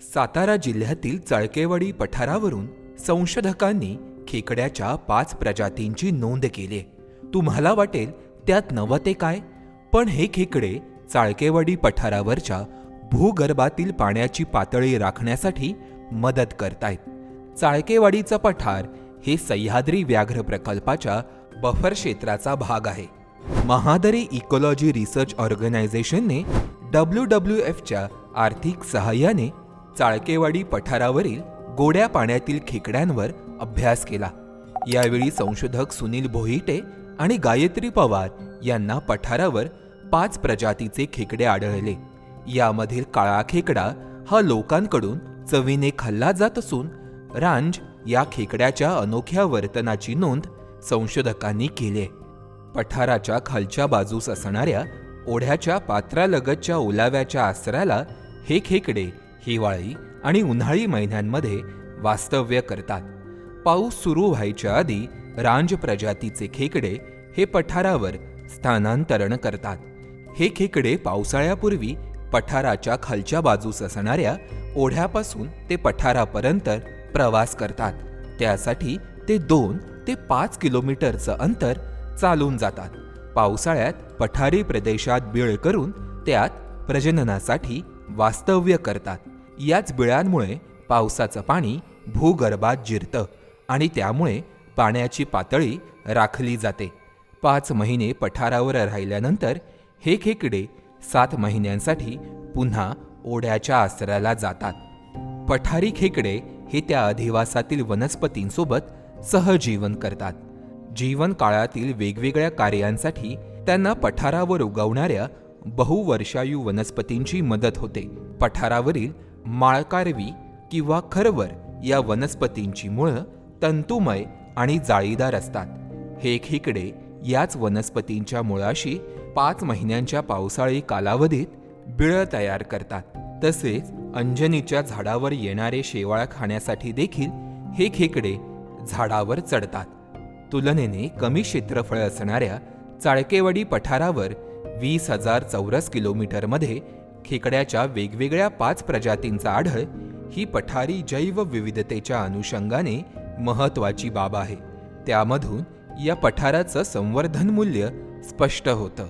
सातारा जिल्ह्यातील चळकेवाडी पठारावरून संशोधकांनी खेकड्याच्या पाच प्रजातींची नोंद केली. तुम्हाला वाटेल त्यात नवते काय? पण हे खेकडे चाळकेवाडी पठारावरच्या भूगर्भातील पाण्याची पातळी राखण्यासाठी मदत करतायत. चाळकेवाडीचं पठार हे सह्याद्री व्याघ्र प्रकल्पाच्या बफर क्षेत्राचा भाग आहे. महादरी इकोलॉजी रिसर्च ऑर्गनायझेशनने डब्ल्यू डब्ल्यू एफच्या आर्थिक सहाय्याने चाळकेवाडी पठारावरील गोड्या पाण्यातील खेकड्यांवर अभ्यास केला. यावेळी संशोधक सुनील भोईटे आणि गायत्री पवार यांना पठारावर पाच प्रजातीचे खेकडे आढळले. यामधील काळा खेकडा हा लोकांकडून चवीने खाल्ला जात असून रांज या खेकड्याच्या अनोख्या वर्तनाची नोंद संशोधकांनी केली पठाराच्या खालच्या बाजूस असणाऱ्या ओढ्याच्या पात्रालगतच्या ओलाव्याच्या आसऱ्याला हे खेकडे हिवाळी आणि उन्हाळी महिन्यांमध्ये वास्तव्य करतात. पाऊस सुरू व्हायच्या आधी रांज प्रजातीचे खेकडे हे पठारावर स्थानांतरण करतात. हे खेकडे पावसाळ्यापूर्वी पठाराच्या खालच्या बाजूस असणाऱ्या ओढ्यापासून ते पठारापर्यंत प्रवास करतात. त्यासाठी ते दोन ते पाच किलोमीटरचं अंतर चालून जातात. पावसाळ्यात पठारी प्रदेशात बिळ करून त्यात प्रजननासाठी वास्तव्य करतात. याच बिळांमुळे पावसाचं पाणी भूगर्भात जिरतं आणि त्यामुळे पाण्याची पातळी राखली जाते. पाच महिने पठारावर राहिल्यानंतर हे खेकडे सात महिन्यांसाठी पुन्हा ओढ्याच्या आसऱ्याला जातात. पठारी खेकडे हे त्या अधिवासातील वनस्पतींसोबत सहजीवन करतात. जीवन काळातील वेगवेगळ्या कार्यांसाठी त्यांना पठारावर उगवणाऱ्या बहुवर्षायू वनस्पतींची मदत होते. पठारावरील माळकारवी किंवा खरवर या वनस्पतींची मुळं तंतुमय आणि जाळीदार असतात. हे खेकडे याच वनस्पतींच्या मुळाशी पाच महिन्यांच्या पावसाळी कालावधीत बिळं तयार करतात. तसेच अंजनीच्या झाडावर येणारे शेवाळ खाण्यासाठी देखील हे खेकडे झाडावर चढतात. तुलनेने कमी क्षेत्रफळ असणाऱ्या चाळकेवाडी पठारावर वीस हजार चौरस किलोमीटरमध्ये खेकड्याच्या वेगवेगळ्या पाच प्रजातींचा आढळ ही पठारी जैवविविधतेच्या अनुषंगाने महत्वाची बाब आहे. त्यामधून या पठाराचं संवर्धन मूल्य स्पष्ट होतं.